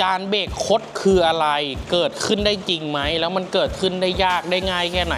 จานเบรกคดคืออะไร เกิดขึ้นได้จริงไหม แล้วมันเกิดขึ้นได้ยากได้ง่ายแค่ไหน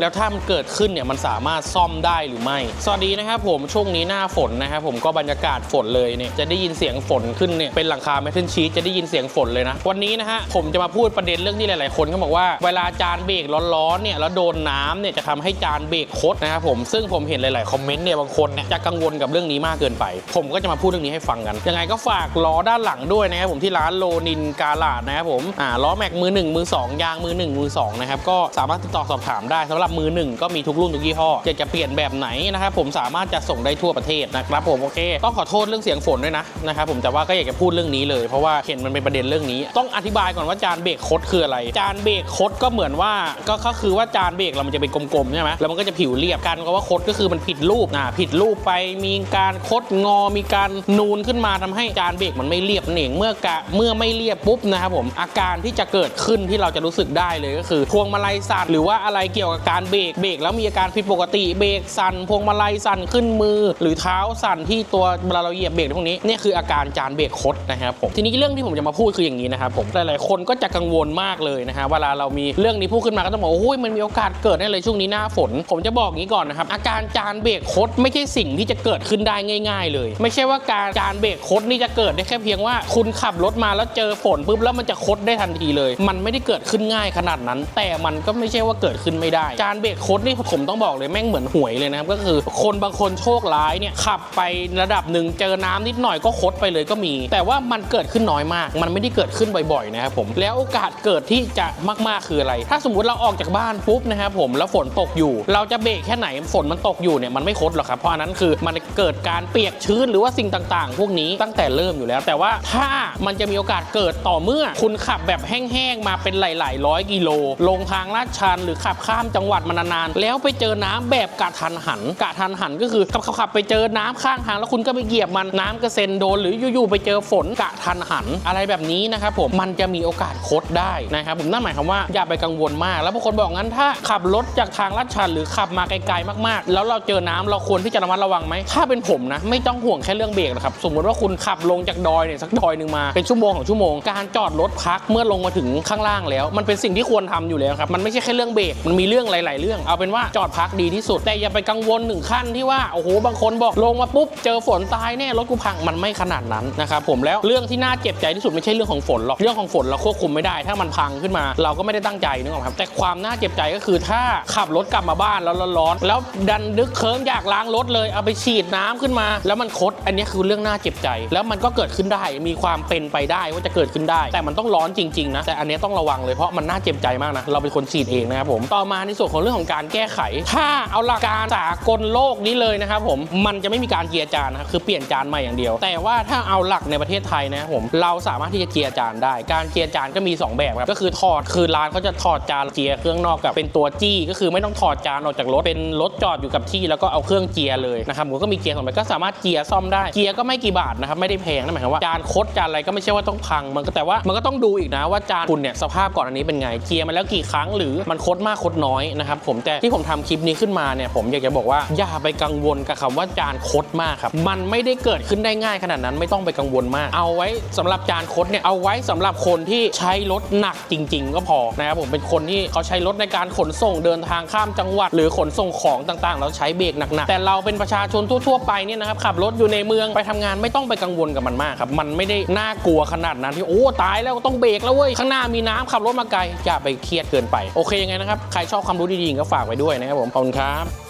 แล้วถ้ามันเกิดขึ้นเนี่ยมันสามารถซ่อมได้หรือไม่ สวัสดีนะครับผมช่วงนี้หน้าฝนนะครับผมก็บรรยากาศฝนเลยเนี่ยจะได้ยินเสียงฝนขึ้นเนี่ยเป็นหลังคาเมทัลชีจะได้ยินเสียงฝนเลยนะ วันนี้นะฮะผมจะมาพูดประเด็นเรื่องที่หลาย ๆ คนเขาบอกว่าเวลาจานเบรกร้อนๆเนี่ยแล้วโดนน้ำเนี่ยจะทำให้จานเบรกคดนะครับผมซึ่งผมเห็นหลาย ๆ คอมเมนต์เนี่ยบางคนเนี่ยจะกังวลกับเรื่องนี้มากเกินไป ผมก็จะมาพูดเรื่องนี้ให้ฟังกันยังไงก็ฝากล้อด้านหลังด้วยนะครับผมที่ร้านโลนินกาลาดนะครับผมอ่าล้อแม็กมือหนึ่งมือสองยางมือหนึ่งมือสองนะครับก็สามารถติดต่อสอบถามได้สำหรับมือหนึ่งก็มีทุกรุ่นทุกยี่ห้ออยากจะเปลี่ยนแบบไหนนะครับผมสามารถจะส่งได้ทั่วประเทศนะครับผมโอเคต้องขอโทษเรื่องเสียงฝนด้วยนะนะครับผมแต่ว่าก็อยากจะพูดเรื่องนี้เลย เพราะว่าเห็นมันเป็นประเด็นเรื่องนี้ ต้องอธิบายก่อนว่าจานเบรกคดคืออะไร จานเบรกคดก็เหมือนว่าก็ก็คือว่าจานเบรกเรามันจะเป็นกลมๆใช่ไหมแล้วมันก็จะผิวเรียบกันก็ว่าคดก็คือมันผิดรูปอ่าผิดรูปไปมีการคดงอมีการนูนขึ้นมาทำให้จานเบรกมันไม่เรียบนั่นเองเมื่อกะเมื่อไม่เรียบปุ๊บนะครับผมอาการที่จะเกิดขึ้นที่เราจะรู้สึกได้เลยก็คือพวงมาลัยสั่นหรือว่าอะไรเกี่ยวกับการเบรกเบรกแล้วมีอาการผิดปกติเบรกสั่นพวงมาลัยสั่นขึ้นมือ หรือเท้าสั่นที่ตัวเวลาเราเหยียบเบรกพวกนี้นี่คืออาการจานเบรกคดนะครับผมทีนี้เรื่องที่ผมจะมาพูดคืออย่างนี้นะครับผมหลายๆคนก็จะกังวลมากเลยนะฮะเวลาเรามีเรื่องนี้พูดขึ้นมาก็ต้องบอกโอ้ยมันมีโอกาสเกิดได้เลยช่วงนี้หน้าฝน ผมจะบอกงี้ก่อนนะครับอาการจานเบรกคดไม่ใช่สิ่งที่จะเกิดขึ้นได้ง่าย ๆ เลย ไม่ใช่ว่าการจานเบรกคดนี่จะเกิดได้แค่เพียงว่าคุณขับรถมาแล้วเจอฝนปุ๊บแล้วมันจะคดได้ทันทีเลย มันไม่ได้เกิดขึ้นง่ายขนาดนั้น แต่มันก็ไม่ใช่ว่าเกิดขึ้นไม่ได้จานเบรกคดนี่ผมต้องบอกเลยแม่งเหมือนหวยเลยนะครับ ก็คือคนบางคนโชคร้ายเนี่ยขับไประดับหนึ่งเจอน้ำนิดหน่อยก็คดไปเลยก็มี แต่ว่ามันเกิดขึ้นน้อยมาก มันไม่ได้เกิดขึ้นบ่อยๆนะครับผมแล้วโอกาสเกิดที่จะมากๆคืออะไร ถ้าสมมุติเราออกจากบ้านปุ๊บนะครับผมแล้วฝนตกอยู่ เราจะเบรกแค่ไหนฝนมันตกอยู่เนี่ยมันไม่คดหรอกครับเพราะอันนั้นคือมันเกิดการเปียกชื้นหรือว่าสิ่งต่างๆ พวกนี้ตั้งแต่เริ่มอยู่แล้ว แต่ว่าถ้ามันจะมีโอกาสเกิดต่อเมื่อ คุณขับแบบแห้งๆมาเป็นหลายๆร้อยกิโลลงทางลาดชันหรือขับข้ามจังหวัดมานานๆ แล้วไปเจอน้ำแบบกะทันหัน กะทันหันก็คือขับขับไปเจอน้ำข้างทางแล้วคุณก็ไปเหยียบมันน้ำกระเซ็นโดนหรืออยู่ๆไปเจอฝนกะทันหัน อะไรแบบนี้นะครับผมมันจะมีโอกาสคดได้นะครับผมนั่นหมายความว่าอย่าไปกังวลมาก แล้วบางคนบอกงั้นถ้าขับรถจากทางลาดชันหรือขับมาไกลๆมากๆ แล้วเราเจอน้ำเราควรที่จะระมัดระวังไหมถ้าเป็นผมนะไม่ต้องห่วงแค่เรื่องเบรกหรอกครับสมมติว่าคุณขับลงจากดอยเนี่ยสักดอยหนึ่งมาเป็นชั่วโมงของชั่วโมงการจอดรถพักเมื่อลงมาถึงข้างล่างแล้ว มันเป็นสิ่งที่ควรทำอยู่แล้วครับมันไม่ใช่แค่เรื่องเบรกมันมีเรื่องหลาย ๆ เรื่อง เอาเป็นว่าจอดพักดีที่สุด แต่อย่าไปกังวลถึงขั้นที่ว่า โอ้โห บางคนบอกลงมาปุ๊บ เจอฝนตายแน่รถกูพังมันไม่ขนาดนั้นนะครับผมแล้วเรื่องที่น่าเจ็บใจที่สุดไม่ใช่เรื่องของฝนหรอกเรื่องของฝนเราควบคุมไม่ได้ ถ้ามันพังขึ้นมาเราก็ไม่ได้ตั้งใจนึกออกไหมครับแต่ความน่าเจ็บใจก็คือถ้าขับรถกลับมาบ้านแล้วร้อนๆแล้วดันนึกเคิร์มอยากล้างรถเลยเอาไปฉีดน้ำขึ้นมา แล้วมันคดอันนี้คือเรื่องน่าเจ็บใจ แล้วมันก็เกิดขึ้นได้มีความเป็นไปได้ว่าจะเกิดขึ้นได้ แต่มันต้องร้อนจริงๆนะแต่อันนี้ต้องระวังเลยเพราะมันน่าเจ็บใจมากนะเราเป็นคนฉีดเองนะครับผมต่อมาในส่วนของเรื่องของการแก้ไข ถ้าเอาหลักการสากลโลกนี้เลยนะครับผมมันจะไม่มีการเจียร์จานนะครับคือเปลี่ยนจานใหม่อย่างเดียว แต่ว่าถ้าเอาหลักในประเทศไทยนะครับผมเราสามารถที่จะเจียร์จานได้ การเจียร์จานก็มี 2 แบบครับก็คือถอดคือร้านเขาจะถอดจานเจียร์เครื่องนอกกับเป็นตัวจี้ ก็คือไม่ต้องถอดจานออกจากรถเป็นรถจอดอยู่กับที่ แล้วก็เอาเครื่องเจียร์เลยนะครับผมก็มีเกียร์สองแบบก็สามารถเจียร์ซ่อมได้เกียร์ก็ไม่กี่บาทนะครับไม่ได้แพงนั่นหมายความว่าจานคดจานอะไรก็ไม่ใช่ว่าต้องพัง มันก็แต่ว่ามันก็ต้องดูอีกนะว่าจานคุณเนี่ยสภาพก่อนอันนี้เป็นไงเจียร์มาแล้วกี่ครั้งหรือมันคดมากคดน้อยนะครับผมแต่ที่ผมทำคลิปนี้ขึ้นมาเนี่ยผมอยากจะบอกว่าอย่าไปกังวลกับคำว่าจานคดมากครับมันไม่ได้เกิดขึ้นได้ง่ายขนาดนั้นไม่ต้องไปกังวลมาก เอาไว้สำหรับจานคดเนี่ยเอาไว้สำหรับคนที่ใช้รถหนักจริง ๆ ก็พอนะครับผมเป็นคนที่เขาใช้รถในการขนส่งเดินทางข้ามจังหวัด หรือขนส่งของต่างๆ แล้วใช้เบรกหนักๆแต่เราเป็นประชาชนทั่วๆไปเนี่ยนะครับขับรถอยู่ในเมืองไปทำงานไม่ต้องไปกังวลกับมันมากครับมันไม่ได้น่ากลัวขนาดนั้นที่โอ้ตายแล้วต้องเบรกแล้วเว้ยข้างหน้ามีน้ำขับรถมาไกลอย่าไปเครียดเกินไปโอเคยังไงนะครับใครชอบความรู้ดีๆก็ฝากไว้ด้วยนะครับผมขอบคุณครับ